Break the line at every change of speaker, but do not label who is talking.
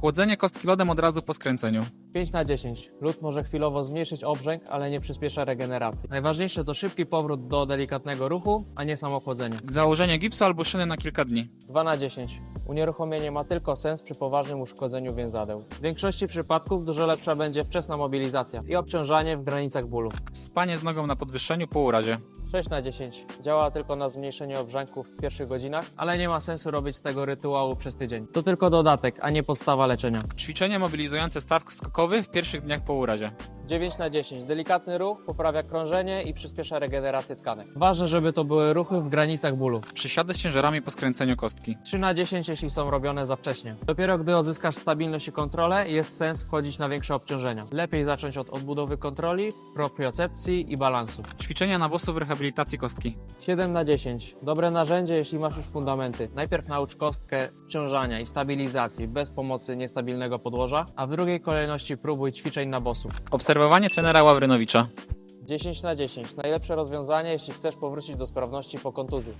Chłodzenie kostki lodem od razu po skręceniu.
5 na 10. Lód może chwilowo zmniejszyć obrzęk, ale nie przyspiesza regeneracji. Najważniejsze to szybki powrót do delikatnego ruchu, a nie samo chłodzenie.
Założenie gipsu albo szyny na kilka dni.
2 na 10. Unieruchomienie ma tylko sens przy poważnym uszkodzeniu więzadeł. W większości przypadków dużo lepsza będzie wczesna mobilizacja i obciążanie w granicach bólu.
Spanie z nogą na podwyższeniu po urazie.
6 na 10. Działa tylko na zmniejszenie obrzęków w pierwszych godzinach, ale nie ma sensu robić z tego rytuału przez tydzień. To tylko dodatek, a nie podstawa leczenia.
Ćwiczenie mobilizujące staw skokowy w pierwszych dniach po urazie.
9 na 10. Delikatny ruch poprawia krążenie i przyspiesza regenerację tkanek. Ważne, żeby to były ruchy w granicach bólu.
Przysiady z ciężarami po skręceniu kostki.
3 na 10, jeśli są robione za wcześnie. Dopiero gdy odzyskasz stabilność i kontrolę, jest sens wchodzić na większe obciążenia. Lepiej zacząć od odbudowy kontroli, propriocepcji i balansu.
Ćwiczenia na bosu w rehabilitacji kostki.
7 na 10. Dobre narzędzie, jeśli masz już fundamenty. Najpierw naucz kostkę obciążania i stabilizacji bez pomocy niestabilnego podłoża, a w drugiej kolejności próbuj ćwiczeń na bosu.
Obserwowanie trenera Ławrynowicza.
10 na 10. Najlepsze rozwiązanie, jeśli chcesz powrócić do sprawności po kontuzji.